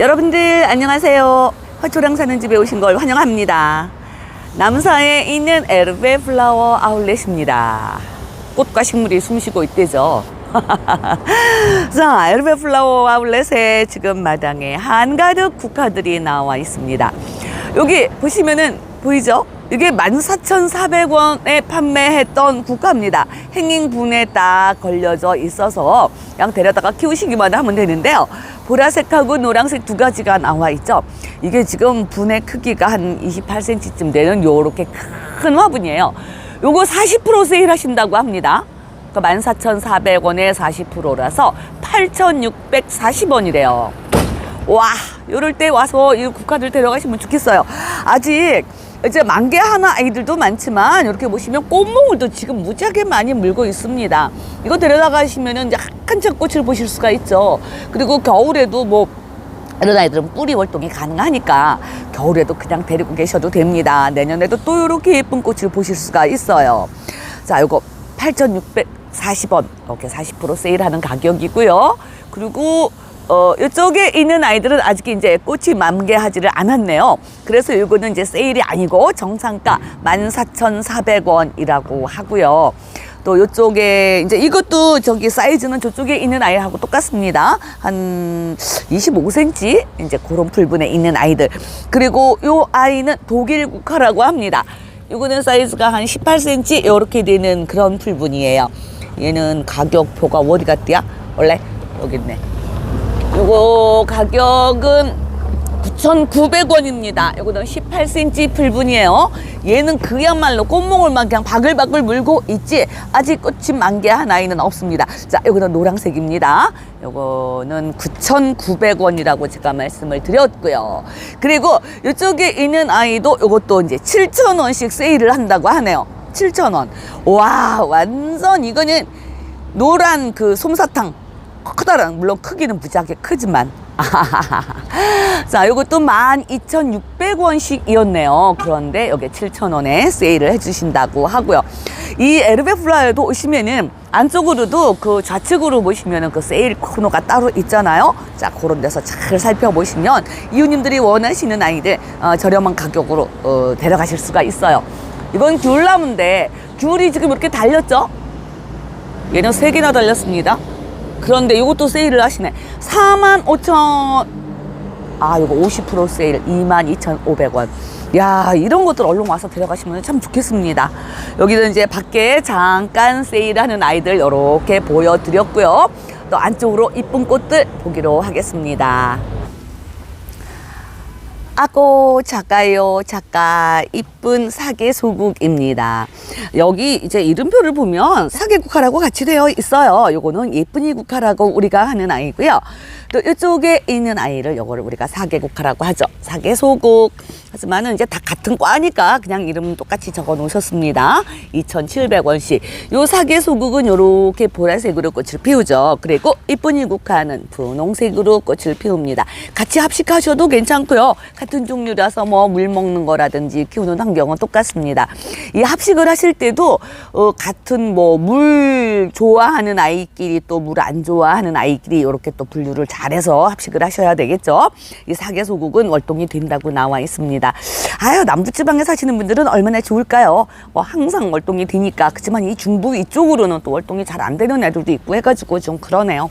여러분들 안녕하세요. 화초랑 사는 집에 오신 걸 환영합니다. 남사에 있는 에르베 플라워 아울렛입니다. 꽃과 식물이 숨쉬고 있대죠. 자, 에르베 플라워 아울렛에 지금 마당에 한가득 국화들이 나와 있습니다. 여기 보시면은 보이죠? 이게 14,400원에 판매했던 국화입니다. 행잉분에 딱 걸려져 있어서 그냥 데려다가 키우시기만 하면 되는데요. 보라색하고 노란색 두 가지가 나와 있죠. 이게 지금 분의 크기가 한 28cm쯤 되는 요렇게 큰 화분이에요. 요거 40% 세일 하신다고 합니다. 그러니까 14,400원에 40%라서 8,640원이래요. 와, 요럴 때 와서 이 국화들 데려가시면 좋겠어요. 아직 이제 만개 하나 아이들도 많지만 이렇게 보시면 꽃몽울도 지금 무지하게 많이 물고 있습니다. 이거 데려다가시면은 이제 한칸 꽃을 보실 수가 있죠. 그리고 겨울에도 뭐 이런 아이들은 뿌리 활동이 가능하니까 겨울에도 그냥 데리고 계셔도 됩니다. 내년에도 또 이렇게 예쁜 꽃을 보실 수가 있어요. 자, 요거 8,640원 이렇게 40% 세일하는 가격이고요. 그리고 어, 이쪽에 있는 아이들은 아직 이제 꽃이 만개하지를 않았네요. 그래서 이거는 이제 세일이 아니고 정상가 14,400원이라고 하고요. 또 이쪽에 이제 이것도 저기 사이즈는 저쪽에 있는 아이하고 똑같습니다. 한 25cm 이제 그런 풀분에 있는 아이들. 그리고 요 아이는 독일 국화라고 합니다. 이거는 사이즈가 한 18cm 이렇게 되는 그런 풀분이에요. 얘는 가격표가 어디 갔디야? 원래 여기 있네. 요거 가격은 9,900원입니다. 요거는 18cm 풀분이에요. 얘는 그야말로 꽃몽울만 그냥 바글바글 물고 있지 아직 꽃이 만개한 아이는 없습니다. 자, 요거는 노란색입니다. 요거는 9,900원이라고 제가 말씀을 드렸고요. 그리고 이쪽에 있는 아이도 요것도 이제 7,000원씩 세일을 한다고 하네요. 7,000원. 와, 완전 이거는 노란 그 솜사탕 크다란 물론 크기는 무지하게 크지만. 자 요것도 12,600원씩이었네요. 그런데 여기 7,000원에 세일을 해주신다고 하고요. 이 에르베 플라이어도 오시면은 안쪽으로도 그 좌측으로 보시면은 그 세일 코너가 따로 있잖아요. 자 그런 데서 잘 살펴보시면 이웃님들이 원하시는 아이들 어, 저렴한 가격으로 어, 데려가실 수가 있어요. 이건 귤나무인데 귤이 지금 이렇게 달렸죠? 얘는 세 개나 달렸습니다 그런데 이것도 세일을 하시네. 4만 5천, 아, 이거 50% 세일 22,500원. 야, 이런 것들 얼른 와서 데려가시면 참 좋겠습니다. 여기는 이제 밖에 잠깐 세일하는 아이들 이렇게 보여드렸고요. 또 안쪽으로 이쁜 꽃들 보기로 하겠습니다. 아고 작가요 작가 이쁜 사계 소국입니다. 여기 이제 이름표를 보면 사계 국화라고 같이 되어 있어요. 요거는 예쁜이 국화라고 우리가 하는 아이고요. 또 이쪽에 있는 아이를 요거를 우리가 사계 국화라고 하죠. 사계 소국. 하지만은 이제 다 같은 과니까 그냥 이름 똑같이 적어 놓으셨습니다. 2,700원씩. 요 사계 소국은 요렇게 보라색으로 꽃을 피우죠. 그리고 이쁜이 국화는 분홍색으로 꽃을 피웁니다. 같이 합식하셔도 괜찮고요. 같은 종류라서 뭐 물 먹는 거라든지 키우는 환경은 똑같습니다. 이 합식을 하실 때도 어, 같은 뭐 물 좋아하는 아이끼리 또 물 안 좋아하는 아이끼리 이렇게 또 분류를 잘해서 합식을 하셔야 되겠죠. 이 사계소국은 월동이 된다고 나와 있습니다. 아유 남부지방에 사시는 분들은 얼마나 좋을까요? 뭐 항상 월동이 되니까 그렇지만 이 중부 이쪽으로는 또 월동이 잘 안 되는 애들도 있고 해가지고 좀 그러네요.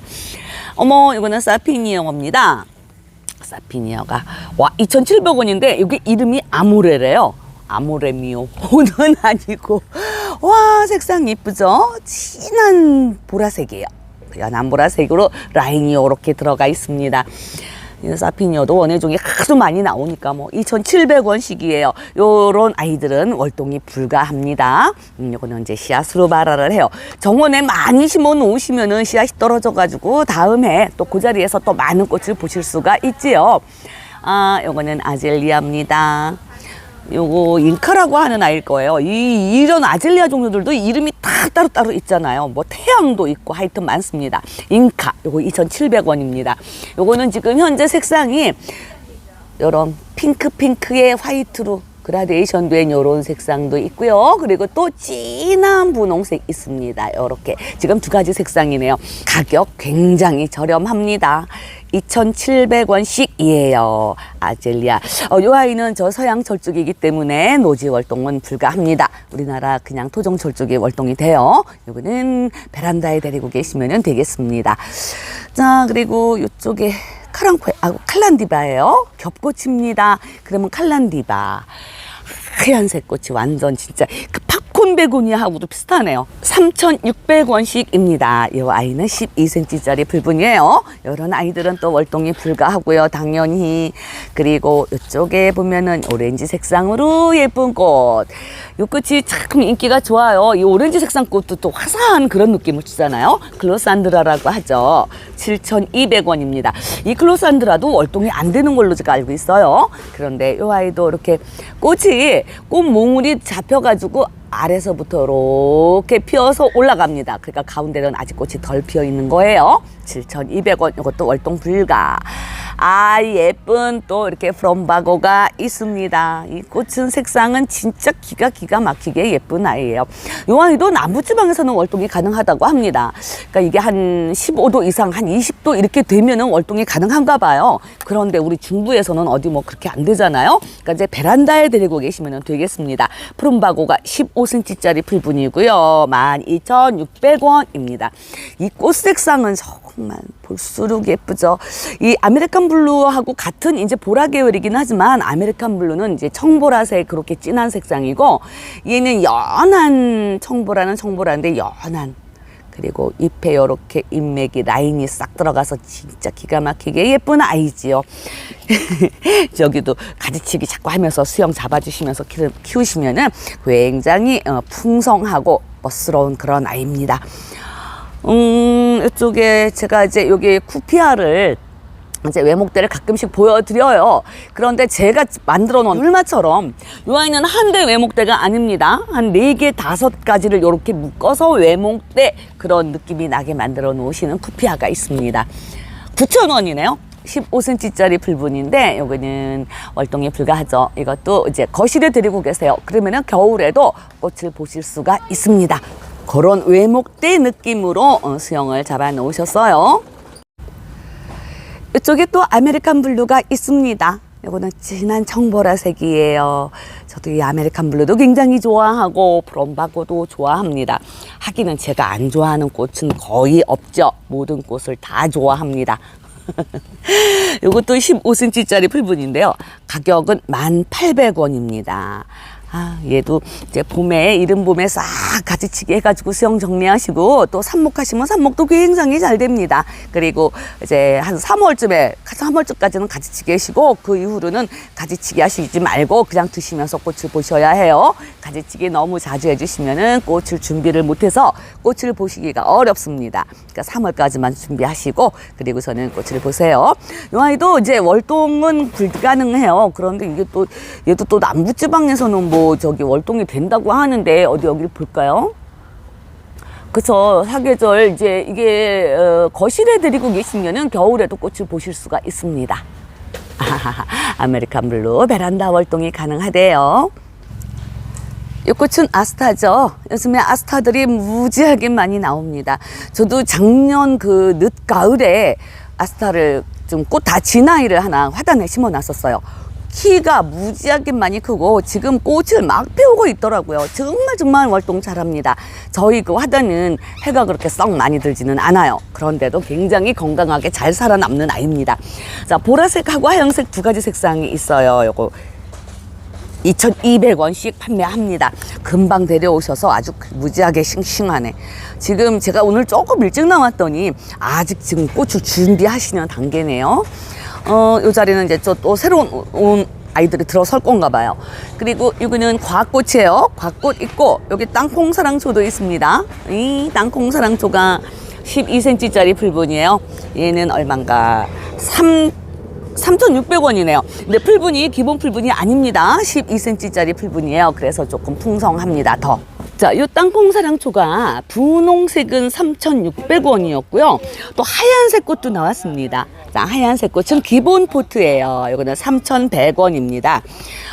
어머 이거는 사피니어입니다. 사피니어가 와 2,700원인데 여기 이름이 아모레래요. 아모레미오 호는 아니고 와 색상 이쁘죠? 진한 보라색이에요. 연한 보라색으로 라인이 이렇게 들어가 있습니다. 이 사피니어도 원예종이 하도 많이 나오니까 뭐 2,700원씩이에요. 요런 아이들은 월동이 불가합니다. 음, 요거는 이제 씨앗으로 발화를 해요. 정원에 많이 심어 놓으시면은 씨앗이 떨어져 가지고 다음에 또 그 자리에서 또 많은 꽃을 보실 수가 있지요. 아, 요거는 아젤리아입니다. 요거 잉카라고 하는 아이일 거예요. 이 이런 아젤리아 종류들도 이름이 다 따로따로 있잖아요. 뭐 태양도 있고 하여튼 많습니다. 잉카 요거 2,700원입니다. 요거는 지금 현재 색상이 요런 핑크 핑크의 화이트로 그라데이션 된 요런 색상도 있고요. 그리고 또 진한 분홍색 있습니다. 요렇게 지금 두 가지 색상이네요. 가격 굉장히 저렴합니다. 2,700원씩이에요. 아젤리아. 어, 요 아이는 저 서양 철쭉이기 때문에 노지 월동은 불가합니다. 우리나라 그냥 토종 철쭉이 월동이 돼요. 요거는 베란다에 데리고 계시면 되겠습니다. 자, 그리고 이쪽에 카랑코에, 아, 칼란디바예요. 겹꽃입니다. 그러면 칼란디바. 하얀색 꽃이 완전 진짜 그 팝콘 베고니아하고도 비슷하네요. 3,600원씩입니다. 이 아이는 12cm짜리 불분이에요. 이런 아이들은 또 월동이 불가하고요. 당연히. 그리고 이쪽에 보면은 오렌지 색상으로 예쁜 꽃. 이 꽃이 참 인기가 좋아요. 이 오렌지 색상 꽃도 또 화사한 그런 느낌을 주잖아요. 글로산드라라고 하죠. 7,200원입니다. 이 글로산드라도 월동이 안 되는 걸로 제가 알고 있어요. 그런데 이 아이도 이렇게 꽃이 꽃 몽울이 잡혀가지고 아래서부터 이렇게 피어서 올라갑니다. 그러니까 가운데는 아직 꽃이 덜 피어 있는 거예요. 7,200원. 이것도 월동 불가. 아, 예쁜 또 이렇게 프롬바고가 있습니다. 이 꽃은 색상은 진짜 기가 기가 막히게 예쁜 아이예요. 이 아이도 남부지방에서는 월동이 가능하다고 합니다. 그러니까 이게 한 15도 이상, 한 20도 이렇게 되면은 월동이 가능한가 봐요. 그런데 우리 중부에서는 어디 뭐 그렇게 안 되잖아요. 그러니까 이제 베란다에 데리고 계시면 되겠습니다. 프롬바고가 15cm짜리 풀분이고요. 12,600원입니다. 이 꽃 색상은 정말 볼수록 예쁘죠. 이 아메리칸 블루하고 같은 이제 보라 계열이긴 하지만 아메리칸 블루는 이제 청보라색 그렇게 진한 색상이고 얘는 연한 청보라는 청보라인데 연한 그리고 잎에 이렇게 잎맥이 라인이 싹 들어가서 진짜 기가 막히게 예쁜 아이지요. 저기도 가지치기 자꾸 하면서 수영 잡아주시면서 키- 키우시면은 굉장히 어, 풍성하고 멋스러운 그런 아이입니다. 음, 이쪽에 제가 이제 여기 쿠피아를 이제 외목대를 가끔씩 보여드려요. 그런데 제가 만들어 놓은 율마처럼 이 아이는 한 대 외목대가 아닙니다. 한 네 개, 다섯 가지를 이렇게 묶어서 외목대 그런 느낌이 나게 만들어 놓으시는 쿠피아가 있습니다. 9,000원이네요. 15cm짜리 불분인데 여기는 월동이 불가하죠. 이것도 이제 거실에 드리고 계세요. 그러면은 겨울에도 꽃을 보실 수가 있습니다. 그런 외목대 느낌으로 어, 수영을 잡아 놓으셨어요. 이쪽에 또 아메리칸 블루가 있습니다. 이거는 진한 청보라색이에요. 저도 이 아메리칸 블루도 굉장히 좋아하고 브롬바고도 좋아합니다. 하기는 제가 안 좋아하는 꽃은 거의 없죠. 모든 꽃을 다 좋아합니다. 이것도 15cm짜리 풀분인데요. 가격은 1,800원입니다. 아, 얘도 이제 봄에, 이른 봄에 싹 가지치기 해가지고 수영 정리하시고 또 삽목하시면 삽목도 굉장히 잘 됩니다. 그리고 이제 한 3월쯤에, 3월쯤까지는 가지치기 하시고 그 이후로는 가지치기 하시지 말고 그냥 드시면서 꽃을 보셔야 해요. 가지치기 너무 자주 해주시면은 꽃을 준비를 못해서 꽃을 보시기가 어렵습니다. 그러니까 3월까지만 준비하시고 그리고서는 꽃을 보세요. 이 아이도 이제 월동은 불가능해요. 그런데 이게 또 얘도 또 남부지방에서는 뭐 저기 월동이 된다고 하는데 어디 여기를 볼까요? 그쵸 사계절 이제 이게 어, 거실에 들이고 계시면은 겨울에도 꽃을 보실 수가 있습니다. 아메리칸 블루 베란다 월동이 가능하대요. 이 꽃은 아스타죠. 요즘에 아스타들이 무지하게 많이 나옵니다. 저도 작년 그 늦가을에 아스타를 좀 꽃 다 진 아이를 하나 화단에 심어 놨었어요. 키가 무지하게 많이 크고 지금 꽃을 막 피우고 있더라고요. 정말 정말 월동 잘합니다. 저희 그 화단은 해가 그렇게 썩 많이 들지는 않아요. 그런데도 굉장히 건강하게 잘 살아남는 아이입니다. 자, 보라색하고 하얀색 두 가지 색상이 있어요. 요거 2,200원씩 판매합니다. 금방 데려오셔서 아주 무지하게 싱싱하네. 지금 제가 오늘 조금 일찍 나왔더니 아직 지금 꽃을 준비하시는 단계네요. 어, 요 자리는 이제 저 또 새로운 온 아이들이 들어설 건가 봐요. 그리고 여기는 과꽃이에요. 과꽃 있고 여기 땅콩사랑초도 있습니다. 이 땅콩사랑초가 12cm짜리 풀분이에요. 얘는 얼마인가? 3 3,600원이네요. 근데 풀분이 기본 풀분이 아닙니다. 12cm짜리 풀분이에요. 그래서 조금 풍성합니다. 더. 자, 요 땅콩 사랑초가 분홍색은 3,600원이었고요. 또 하얀색 꽃도 나왔습니다. 자, 하얀색 꽃은 기본 포트예요. 요거는 3,100원입니다.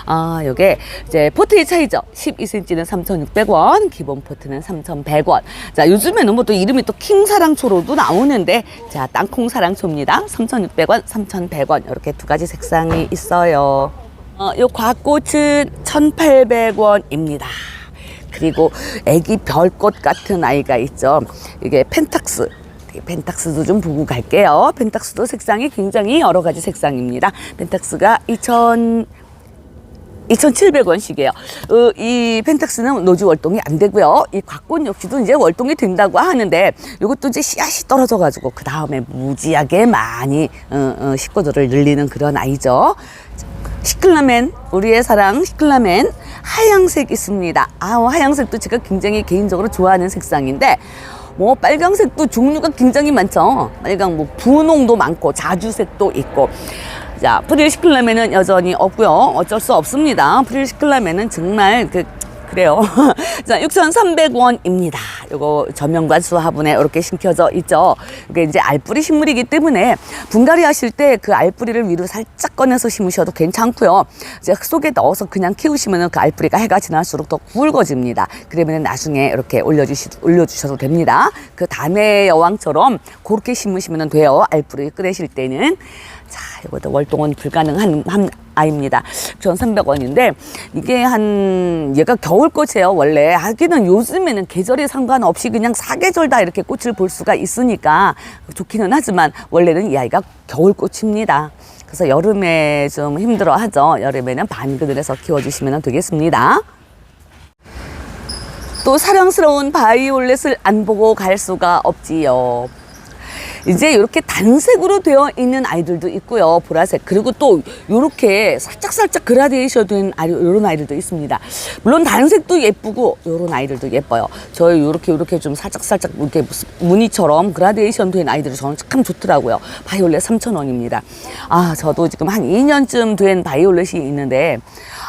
아, 요게 이제 포트의 차이죠. 12cm는 3,600원, 기본 포트는 3,100원. 자, 요즘에는 뭐 또 이름이 또 킹사랑초로도 나오는데, 자, 땅콩 사랑초입니다. 3,600원, 3,100원. 이렇게 두 가지 색상이 있어요. 어, 요 곽꽃은 1,800원입니다. 그리고 애기 별꽃 같은 아이가 있죠. 이게 펜탁스. 이 펜탁스도 좀 보고 갈게요. 펜탁스도 색상이 굉장히 여러 가지 색상입니다. 펜탁스가 2,000 2,700원씩이에요. 어, 이 펜탁스는 노주 월동이 안 되고요. 이 곽꽃 역시도 이제 월동이 된다고 하는데 이것도 이제 씨앗이 떨어져 가지고 그 다음에 무지하게 많이 어, 어, 식구들을 늘리는 그런 아이죠. 시클라멘 우리의 사랑 시클라멘 하양색 있습니다. 아 하양색도 제가 굉장히 개인적으로 좋아하는 색상인데 뭐 빨강색도 종류가 굉장히 많죠. 빨강 뭐 분홍도 많고 자주색도 있고. 자 프릴 시클라멘은 여전히 없고요. 어쩔 수 없습니다. 프릴 시클라멘은 정말 그 그래요. 자, 6,300원입니다. 요거 전면관수 화분에 이렇게 심겨져 있죠. 이게 이제 알뿌리 식물이기 때문에 분갈이 하실 때 그 알뿌리를 위로 살짝 꺼내서 심으셔도 괜찮고요. 이제 흙 속에 넣어서 그냥 키우시면은 그 알뿌리가 해가 지날수록 더 굵어집니다. 그러면 나중에 이렇게 올려주시, 올려주셔도 됩니다. 그 다음에 여왕처럼 그렇게 심으시면 돼요. 알뿌리 꺼내실 때는. 자, 이것도 월동은 불가능한 한 아입니다. 1,300원인데 이게 한 얘가 겨울 꽃이에요. 원래 하기는 요즘에는 계절에 상관없이 그냥 사계절 다 이렇게 꽃을 볼 수가 있으니까 좋기는 하지만 원래는 이 아이가 겨울 꽃입니다. 그래서 여름에 좀 힘들어 하죠. 여름에는 반 그늘에서 키워주시면 되겠습니다. 또 사랑스러운 바이올렛을 안 보고 갈 수가 없지요. 이제 이렇게 단색으로 되어 있는 아이들도 있고요. 보라색. 그리고 또 이렇게 살짝살짝 그라데이션 된 아이, 이런 아이들도 있습니다. 물론 단색도 예쁘고 이런 아이들도 예뻐요. 저희 이렇게 이렇게 좀 살짝살짝 이렇게 무늬처럼 그라데이션 된 아이들이 저는 참 좋더라고요. 바이올렛 3,000원입니다. 아, 저도 지금 한 2년쯤 된 바이올렛이 있는데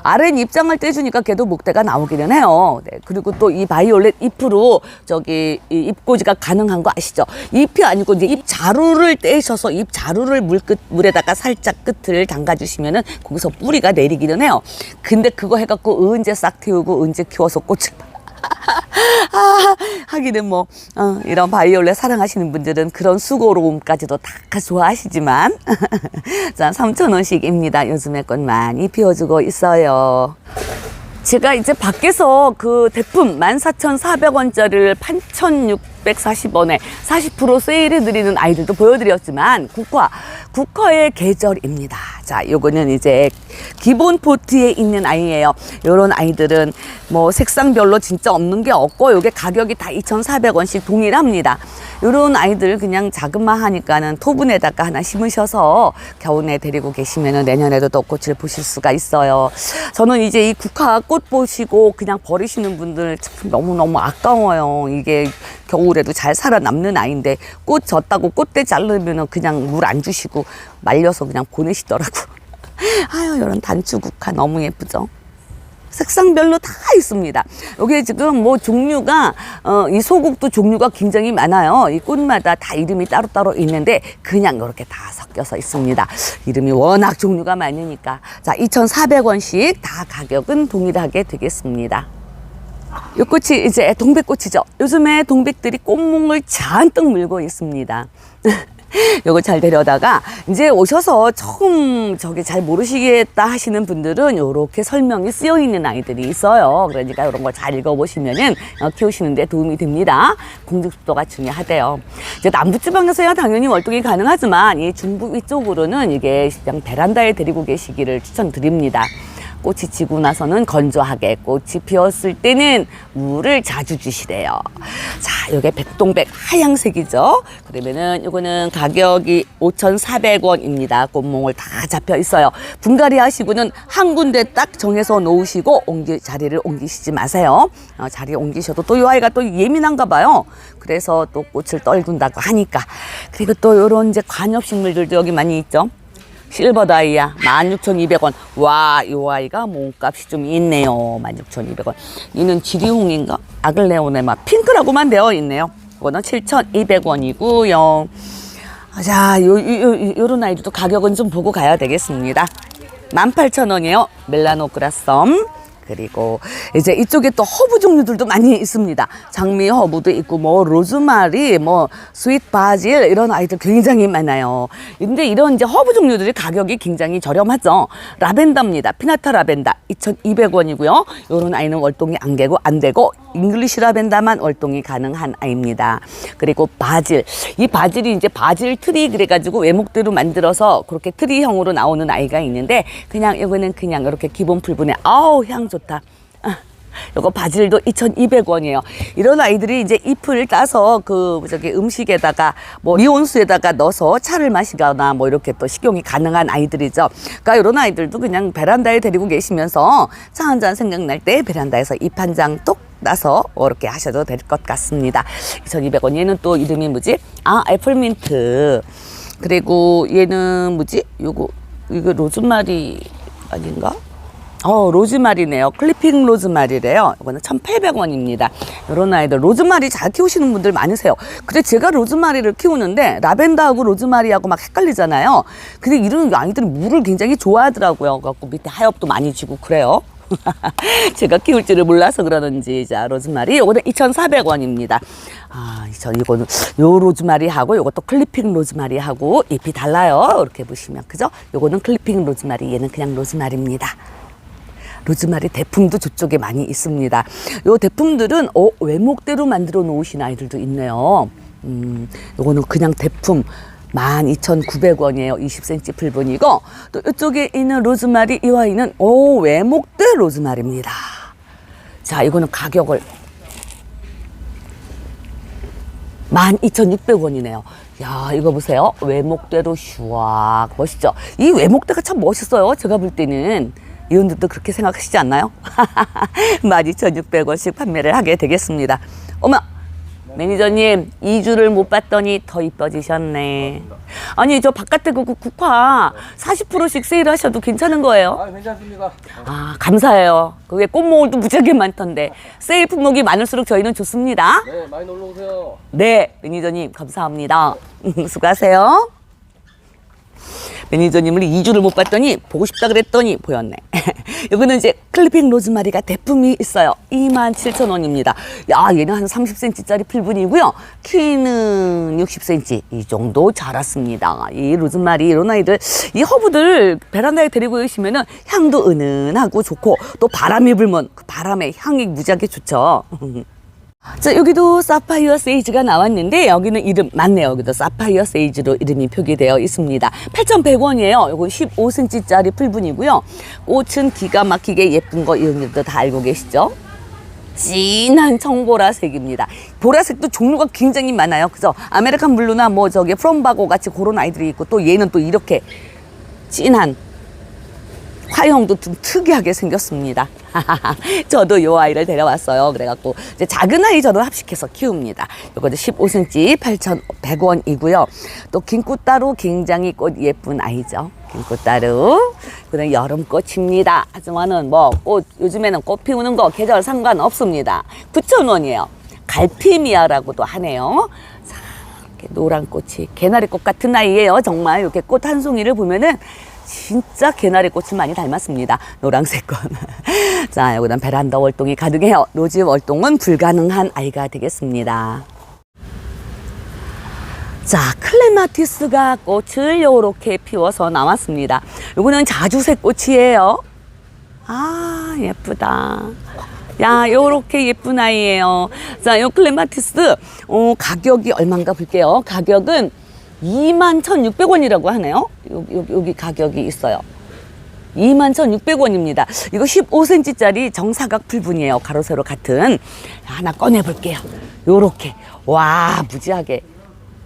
아랫 입장을 떼주니까 걔도 목대가 나오기는 해요. 네, 그리고 또 이 바이올렛 잎으로 저기 이 잎꽂이가 가능한 거 아시죠? 잎이 아니고 이제 잎 자루를 떼셔서 잎 자루를 물끝 물에다가 살짝 끝을 담가주시면은 거기서 뿌리가 내리기는 해요. 근데 그거 해갖고 언제 싹 틔우고 언제 키워서 꽃을 아, 하기는 뭐, 어, 이런 바이올렛 사랑하시는 분들은 그런 수고로움까지도 다 좋아하시지만. 자, 3,000원씩입니다. 요즘에 꽃 많이 피워주고 있어요. 제가 이제 밖에서 그 대품 14,400원짜리를 8,640원에 40% 세일해 드리는 아이들도 보여드렸지만 국화, 국화의 계절입니다. 자, 요거는 이제 기본 포트에 있는 아이예요. 요런 아이들은 뭐 색상별로 진짜 없는 게 없고 요게 가격이 다 2,400원씩 동일합니다. 요런 아이들 그냥 자그마 하니까는 토분에다가 하나 심으셔서 겨우내 데리고 계시면은 내년에도 또 꽃을 보실 수가 있어요. 저는 이제 이 국화 꽃 보시고 그냥 버리시는 분들 참 너무너무 아까워요. 이게 겨울에도 잘 살아남는 아이인데 꽃 졌다고 꽃대 자르면은 그냥 물 안 주시고 말려서 그냥 보내시더라고. 아유, 이런 단추 국화 너무 예쁘죠? 색상별로 다 있습니다. 여기 지금 뭐 종류가 어, 이 소국도 종류가 굉장히 많아요. 이 꽃마다 다 이름이 따로따로 있는데 그냥 이렇게 다 섞여서 있습니다. 이름이 워낙 종류가 많으니까 자 2,400원씩 다 가격은 동일하게 되겠습니다. 이 꽃이 이제 동백꽃이죠. 요즘에 동백들이 꽃몽을 잔뜩 물고 있습니다. 요거 잘 데려다가 이제 오셔서 처음 저기 잘 모르시겠다 하시는 분들은 요렇게 설명이 쓰여 있는 아이들이 있어요. 그러니까 이런 걸 잘 읽어보시면은 어, 키우시는데 도움이 됩니다. 공중습도가 중요하대요. 이제 남부지방에서야 당연히 월동이 가능하지만 이 중부 위쪽으로는 이게 그냥 베란다에 데리고 계시기를 추천드립니다. 꽃이 지고 나서는 건조하게 꽃이 피었을 때는 물을 자주 주시래요. 자, 요게 백동백 하양색이죠. 그러면은 요거는 가격이 5,400원입니다. 꽃몽을 다 잡혀 있어요. 분갈이 하시고는 한 군데 딱 정해서 놓으시고 옮기 자리를 옮기시지 마세요. 어, 자리 옮기셔도 또 요 아이가 또 예민한가 봐요. 그래서 또 꽃을 떨군다고 하니까. 그리고 또 요런 이제 관엽식물들도 여기 많이 있죠. 실버 다이아 16,200원. 와, 이 아이가 몸값이 좀 있네요. 16,200원. 이는 지리홍인가? 아글레오네마 핑크라고만 되어 있네요. 이거는 7,200원이고요. 자, 요, 요 런 아이들도 가격은 좀 보고 가야 되겠습니다. 18,000원이에요. 멜라노 그라썸. 그리고 이제 이쪽에 또 허브 종류들도 많이 있습니다. 장미 허브도 있고 뭐 로즈마리, 뭐 스윗 바질 이런 아이들 굉장히 많아요. 근데 이런 이제 허브 종류들이 가격이 굉장히 저렴하죠. 라벤더입니다. 피나타 라벤더 2,200원이고요. 요런 아이는 월동이 안 되고 안 되고 잉글리시 라벤더만 월동이 가능한 아이입니다. 그리고 바질. 이 바질이 이제 바질 트리 그래 가지고 외목대로 만들어서 그렇게 트리형으로 나오는 아이가 있는데 그냥 이거는 그냥 이렇게 기본 풀분에 아우 향 좋 다. 아, 요거 바질도 2,200원이에요. 이런 아이들이 이제 잎을 따서 그 저기 음식에다가 뭐 미온수에다가 넣어서 차를 마시거나 뭐 이렇게 또 식용이 가능한 아이들이죠. 그러니까 이런 아이들도 그냥 베란다에 데리고 계시면서 차 한 잔 생각날 때 베란다에서 잎 한 장 똑 따서 이렇게 하셔도 될 것 같습니다. 2,200원. 얘는 또 이름이 뭐지? 아, 애플민트. 그리고 얘는 뭐지? 요거 이거 로즈마리 아닌가? 어, 로즈마리네요. 클리핑 로즈마리래요. 이거는 1,800원입니다. 이런 아이들 로즈마리 잘 키우시는 분들 많으세요. 근데 제가 로즈마리를 키우는데 라벤더하고 로즈마리하고 막 헷갈리잖아요. 근데 이런 아이들은 물을 굉장히 좋아하더라고요. 그래갖고 밑에 하엽도 많이 지고 그래요. 제가 키울 줄을 몰라서 그러는지 자 로즈마리 요거는 2,400원입니다. 아, 저 이거는 요 로즈마리하고 요것도 클리핑 로즈마리하고 잎이 달라요. 이렇게 보시면 그죠? 요거는 클리핑 로즈마리 얘는 그냥 로즈마리입니다. 로즈마리 대품도 저쪽에 많이 있습니다. 요 대품들은 어, 외목대로 만들어 놓으신 아이들도 있네요. 음, 요거는 그냥 대품 12,900원이에요. 20cm 풀분이고 또 이쪽에 있는 로즈마리 이 와인은 오 외목대 로즈마리입니다. 자, 이거는 가격을 12,600원이네요. 야, 이거 보세요. 외목대로 슈악 멋있죠? 이 외목대가 참 멋있어요. 제가 볼 때는. 이분들도 그렇게 생각하시지 않나요? 12,600원씩 판매를 하게 되겠습니다. 어머, 매니저님, 2주를 못 봤더니 더 이뻐지셨네. 아니, 저 바깥에 그 국화 40%씩 세일하셔도 괜찮은 거예요? 아, 괜찮습니다. 아, 감사해요. 그게 꽃목을도 무지하게 많던데. 세일 품목이 많을수록 저희는 좋습니다. 네, 많이 놀러 오세요. 네, 매니저님, 감사합니다. 수고하세요. 매니저님을 2주를 못 봤더니 보고 싶다 그랬더니 보였네. 이거는 이제 클리핑 로즈마리가 대품이 있어요. 27,000원입니다. 야, 얘는 한 30cm짜리 필분이고요. 키는 60cm 이 정도 자랐습니다. 이 로즈마리 이런 아이들 이 허브들 베란다에 데리고 계시면은 향도 은은하고 좋고 또 바람이 불면 그 바람의 향이 무지하게 좋죠. 자, 여기도 사파이어 세이지가 나왔는데 여기는 이름 맞네요. 여기도 사파이어 세이지로 이름이 표기되어 있습니다. 8,100원이에요. 이건 15cm짜리 풀분이고요. 꽃은 기가 막히게 예쁜 거 이런들도 다 알고 계시죠? 진한 청보라색입니다. 보라색도 종류가 굉장히 많아요. 그죠? 아메리칸 블루나 뭐 저기 프롬바고 같이 그런 아이들이 있고 또 얘는 또 이렇게 진한 화형도 좀 특이하게 생겼습니다. 저도 요 아이를 데려왔어요. 그래갖고 이제 작은 아이 저도 합식해서 키웁니다. 요거도 15cm 8,100원이고요. 또 긴꽃따로 굉장히 꽃 예쁜 아이죠. 긴꽃따로. 그는 여름꽃입니다. 하지만은 뭐 꽃 요즘에는 꽃 피우는 거 계절 상관없습니다. 9,000원이에요. 갈피미아라고도 하네요. 자, 이렇게 노란 꽃이 개나리꽃 같은 아이예요. 정말 이렇게 꽃 한 송이를 보면은 진짜 개나리 꽃을 많이 닮았습니다. 노란색 꽃. 자, 여기는 베란다 월동이 가능해요. 로지 월동은 불가능한 아이가 되겠습니다. 자, 클레마티스가 꽃을 요렇게 피워서 나왔습니다. 요거는 자주색 꽃이에요. 아, 예쁘다. 야, 요렇게 예쁜 아이예요. 자, 요 클레마티스, 어, 가격이 얼마인가 볼게요. 가격은 21,600원이라고 하네요. 여기, 여기, 여기 가격이 있어요. 21,600원입니다. 이거 15cm짜리 정사각 풀분이에요. 가로 세로 같은. 하나 꺼내 볼게요. 요렇게. 와, 무지하게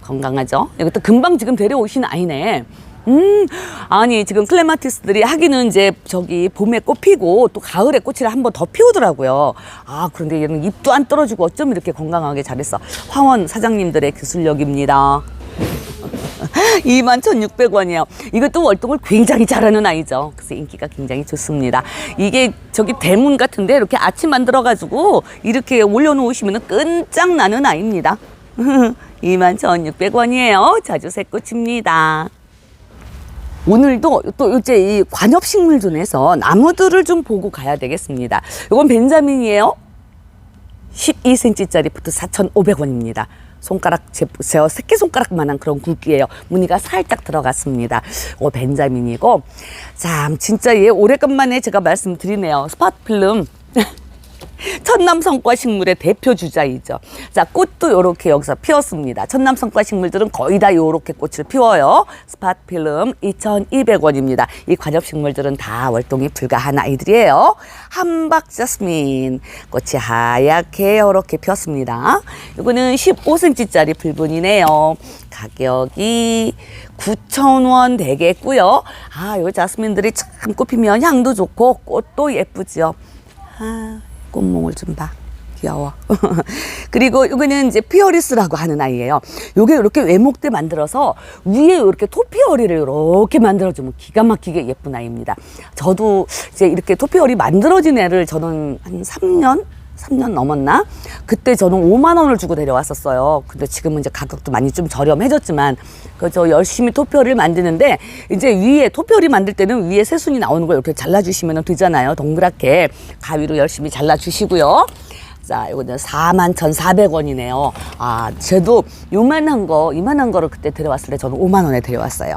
건강하죠? 이것도 금방 지금 데려오신 아이네. 음, 아니, 지금 클레마티스들이 하기는 이제 저기 봄에 꽃 피고 또 가을에 꽃을 한번 더 피우더라고요. 아, 그런데 얘는 잎도 안 떨어지고 어쩜 이렇게 건강하게 잘했어. 황원 사장님들의 기술력입니다. 21,600원이에요. 이것도 월동을 굉장히 잘하는 아이죠. 그래서 인기가 굉장히 좋습니다. 이게 저기 대문 같은데 이렇게 아침 만들어가지고 이렇게 올려놓으시면 끈짝나는 아이입니다. 21,600원이에요. 자주새꽃입니다. 오늘도 또 이제 이 관엽식물존에서 나무들을 좀 보고 가야 되겠습니다. 이건 벤자민이에요. 12cm짜리부터 4,500원입니다. 손가락, 제, 제 새끼 손가락만한 그런 굵기예요. 무늬가 살짝 들어갔습니다. 어, 벤자민이고. 참, 진짜 얘 오래간만에 제가 말씀드리네요. 스팟 필름. 천남 성과 식물의 대표 주자이죠. 자, 꽃도 이렇게 여기서 피었습니다. 천남 성과 식물들은 거의 다 이렇게 꽃을 피워요. 스팟필름 2,200원입니다. 이 관엽 식물들은 다 월동이 불가한 아이들이에요. 함박자스민 꽃이 하얗게 이렇게 피었습니다. 이거는 15cm짜리 불분이네요. 가격이 9,000원 되겠고요. 아, 요 자스민들이 참 꽃피면 향도 좋고 꽃도 예쁘죠. 아, 꽃몽을 좀 봐. 귀여워. 그리고 이거는 이제 피어리스라고 하는 아이예요. 요게 이렇게 외목대 만들어서 위에 이렇게 토피어리를 이렇게 만들어주면 기가 막히게 예쁜 아이입니다. 저도 이제 이렇게 토피어리 만들어진 애를 저는 한 3년? 3년 넘었나? 그때 저는 5만 원을 주고 데려왔었어요. 근데 지금은 이제 가격도 많이 좀 저렴해졌지만 그저 열심히 토피어리를 만드는데 이제 위에 토피어리 만들 때는 위에 새순이 나오는 걸 이렇게 잘라주시면 되잖아요. 동그랗게 가위로 열심히 잘라주시고요. 자, 이거는 41,400원이네요. 아, 쟤도 요만한 거, 이만한 거를 그때 데려왔을 때 저는 5만 원에 데려왔어요.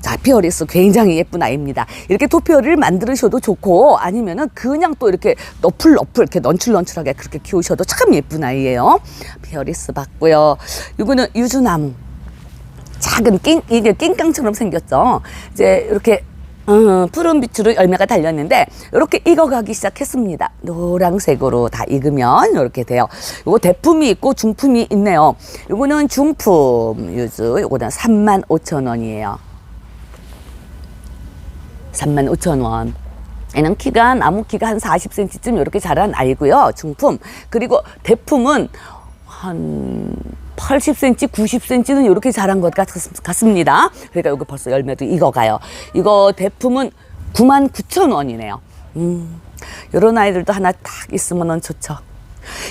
자, 피어리스 굉장히 예쁜 아이입니다. 이렇게 토피어리를 만들으셔도 좋고 아니면은 그냥 또 이렇게 너플너플 이렇게 넌출넌출하게 그렇게 키우셔도 참 예쁜 아이예요. 피어리스 봤고요. 이거는 유주나무. 작은 낑 이게 낑깡처럼 생겼죠. 이제 이렇게 어, 푸른 빛으로 열매가 달렸는데 이렇게 익어가기 시작했습니다. 노란색으로 다 익으면 이렇게 돼요. 요거 대품이 있고 중품이 있네요. 요거는 중품 유주. 요거는 3만 5천 원이에요. 3만 5천 원. 얘는 키가 나무 키가 한 40cm쯤 이렇게 자란 아이고요. 중품. 그리고 대품은 한 80cm, 90cm는 이렇게 자란 것 같, 같습니다. 그러니까 여기 벌써 열매도 익어가요. 이거 대품은 9만 9천 원이네요. 음, 이런 아이들도 하나 딱 있으면 좋죠.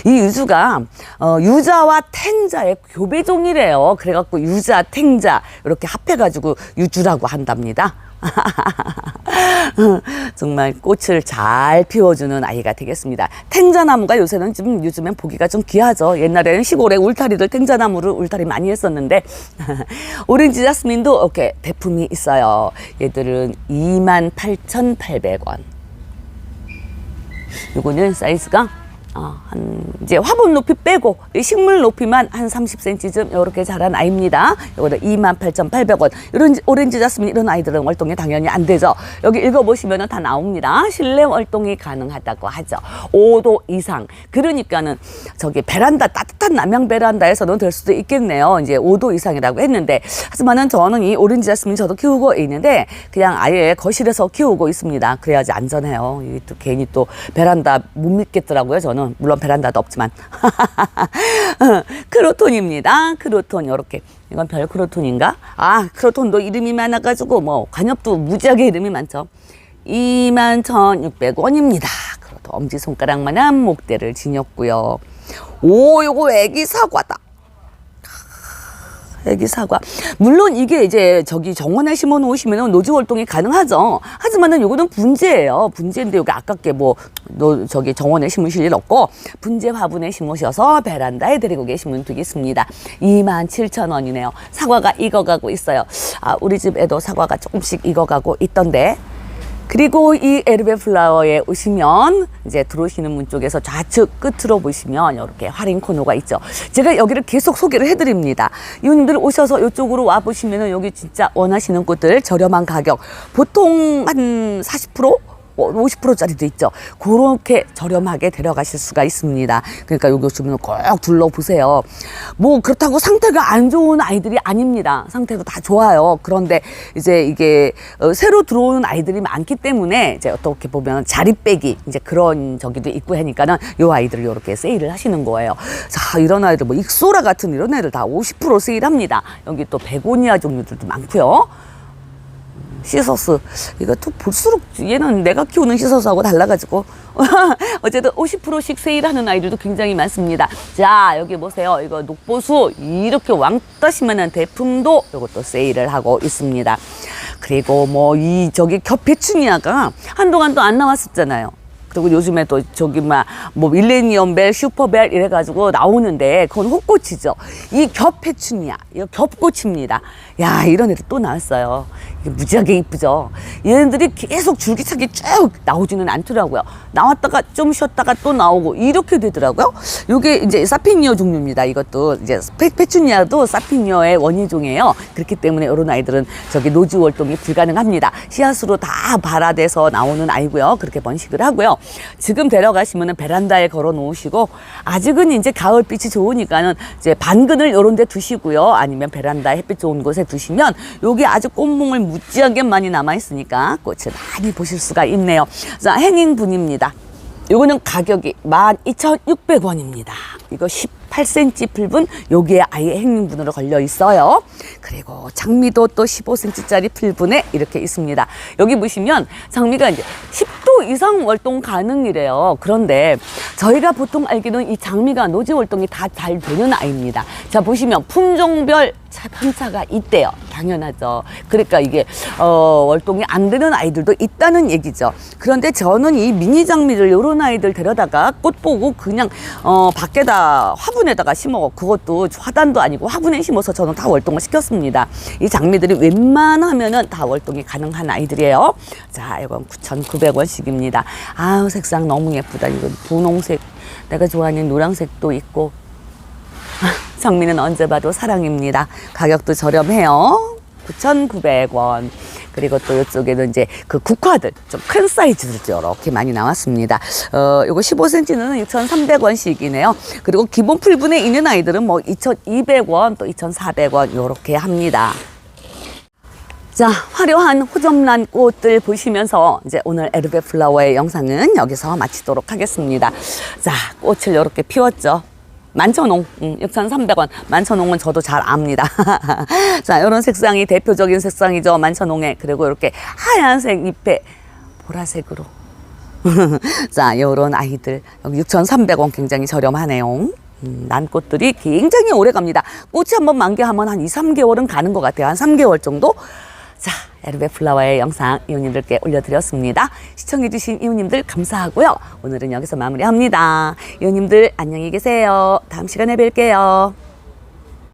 이 유주가 어, 유자와 탱자의 교배종이래요. 그래갖고 유자, 탱자 이렇게 합해가지고 유주라고 한답니다. 정말 꽃을 잘 피워주는 아이가 되겠습니다. 탱자나무가 요새는 좀 요즘엔 보기가 좀 귀하죠. 옛날에는 시골에 울타리들 탱자나무를 울타리 많이 했었는데 오렌지 자스민도 이렇게 대품이 있어요. 얘들은 28,800원. 요거는 사이즈가 어, 한 이제 화분 높이 빼고 이 식물 높이만 한 30cm쯤 이렇게 자란 아이입니다. 이거는 28,800원. 이런 오렌지 자스민 이런 아이들은 월동이 당연히 안 되죠. 여기 읽어보시면 다 나옵니다. 실내 월동이 가능하다고 하죠. 5도 이상. 그러니까는 저기 베란다 따뜻한 남양 베란다에서는 될 수도 있겠네요. 이제 5도 이상이라고 했는데 하지만은 저는 이 오렌지 자스민 저도 키우고 있는데 그냥 아예 거실에서 키우고 있습니다. 그래야지 안전해요. 이또 괜히 또 베란다 못 믿겠더라고요. 저는 물론 베란다도 없지만 크로톤입니다. 크로톤 이렇게 이건 별 크로톤인가? 아 크로톤도 이름이 많아가지고 뭐 관엽도 무지하게 이름이 많죠. 21,600원입니다. 그래도 엄지손가락만한 목대를 지녔고요. 오, 요거 애기 사과다. 애기 사과. 물론 이게 이제 저기 정원에 심어 놓으시면 노지 활동이 가능하죠. 하지만은 요거는 분재예요. 분재인데 여기 아깝게 뭐, 노, 저기 정원에 심으실 일 없고, 분재 화분에 심으셔서 베란다에 데리고 계시면 되겠습니다. 27,000원이네요. 사과가 익어가고 있어요. 아, 우리 집에도 사과가 조금씩 익어가고 있던데, 그리고 이 에르베 플라워에 오시면 이제 들어오시는 문 쪽에서 좌측 끝으로 보시면 이렇게 할인 코너가 있죠. 제가 여기를 계속 소개를 해드립니다. 이분들 오셔서 이쪽으로 와 보시면은 여기 진짜 원하시는 꽃들 저렴한 가격 보통 한 40%? 50%짜리도 있죠. 그렇게 저렴하게 데려가실 수가 있습니다. 그러니까 여기 오시면 꼭 둘러보세요. 뭐 그렇다고 상태가 안 좋은 아이들이 아닙니다. 상태가 다 좋아요. 그런데 이제 이게 어, 새로 들어오는 아이들이 많기 때문에 이제 어떻게 보면 자리 빼기 이제 그런 저기도 있고 하니까는 요 아이들을 이렇게 세일을 하시는 거예요. 자 이런 아이들 뭐 익소라 같은 이런 애들 다 50% 세일합니다. 여기 또 베고니아 종류들도 많고요. 시서스 이거 또 볼수록 얘는 내가 키우는 시서스하고 달라가지고 어쨌든 50%씩 세일하는 아이들도 굉장히 많습니다. 자 여기 보세요. 이거 녹보수 이렇게 왕따시만한 대품도 이것도 세일을 하고 있습니다. 그리고 뭐 이 저기 겹페추니아가 한동안 또 안 나왔었잖아요. 그리고 요즘에 또 저기 막 뭐 밀레니엄벨, 슈퍼벨 이래가지고 나오는데 그건 꽃꽃이죠. 이 겹페추니아, 이거 겹꽃입니다. 야 이런 애들 또 나왔어요. 이게 무지하게 이쁘죠. 얘네들이 계속 줄기차게 쭉 나오지는 않더라고요. 나왔다가 좀 쉬었다가 또 나오고 이렇게 되더라고요. 요게 이제 사피니어 종류입니다. 이것도 이제 페, 페추니아도 사피니어의 원예종이에요. 그렇기 때문에 이런 아이들은 저기 노지 월동이 불가능합니다. 씨앗으로 다 발화돼서 나오는 아이고요. 그렇게 번식을 하고요. 지금 데려가시면은 베란다에 걸어 놓으시고 아직은 이제 가을빛이 좋으니까는 이제 반근을 요런 데 두시고요. 아니면 베란다 햇빛 좋은 곳에 두시면 여기 아주 꽃몽을 무지하게 많이 남아 있으니까 꽃을 많이 보실 수가 있네요. 자, 행인분입니다. 요거는 가격이 12,600원입니다. 이거 18cm 풀분 여기에 아예 행인분으로 걸려 있어요. 그리고 장미도 또 15cm짜리 풀분에 이렇게 있습니다. 여기 보시면 장미가 이제 10도 이상 월동 가능이래요. 그런데 저희가 보통 알기로는 이 장미가 노지 월동이 다 잘 되는 아이입니다. 자 보시면 품종별 차 편차가 있대요. 당연하죠. 그러니까 이게 어, 월동이 안 되는 아이들도 있다는 얘기죠. 그런데 저는 이 미니 장미를 요런 아이들 데려다가 꽃 보고 그냥 어, 밖에다 화분에다가 심어 그것도 화단도 아니고 화분에 심어서 저는 다 월동을 시켰습니다. 이 장미들이 웬만하면은 다 월동이 가능한 아이들이에요. 자, 이건 9,900원씩입니다. 아우 색상 너무 예쁘다. 이건 분홍색 내가 좋아하는 노란색도 있고 장미는 언제 봐도 사랑입니다. 가격도 저렴해요. 9,900원. 그리고 또 이쪽에는 이제 그 국화들 좀 큰 사이즈들 이렇게 많이 나왔습니다. 어, 요거 15cm는 6,300원씩이네요. 그리고 기본 풀분에 있는 아이들은 뭐 2,200원 또 2,400원 요렇게 합니다. 자, 화려한 호접란 꽃들 보시면서 이제 오늘 에르베 플라워의 영상은 여기서 마치도록 하겠습니다. 자, 꽃을 이렇게 피웠죠. 만천홍, 음, 6,300원. 만천홍은 저도 잘 압니다. 자, 이런 색상이 대표적인 색상이죠. 만천홍에. 그리고 이렇게 하얀색 잎에 보라색으로. 자, 요런 아이들. 여기 6,300원 굉장히 저렴하네요. 음, 난 꽃들이 굉장히 오래 갑니다. 꽃이 한번 만개하면 한 2, 3개월은 가는 것 같아요. 한 3개월 정도? 자, 에르베 플라워의 영상 이웃님들께 올려드렸습니다. 시청해주신 이웃님들 감사하고요. 오늘은 여기서 마무리합니다. 이웃님들 안녕히 계세요. 다음 시간에 뵐게요.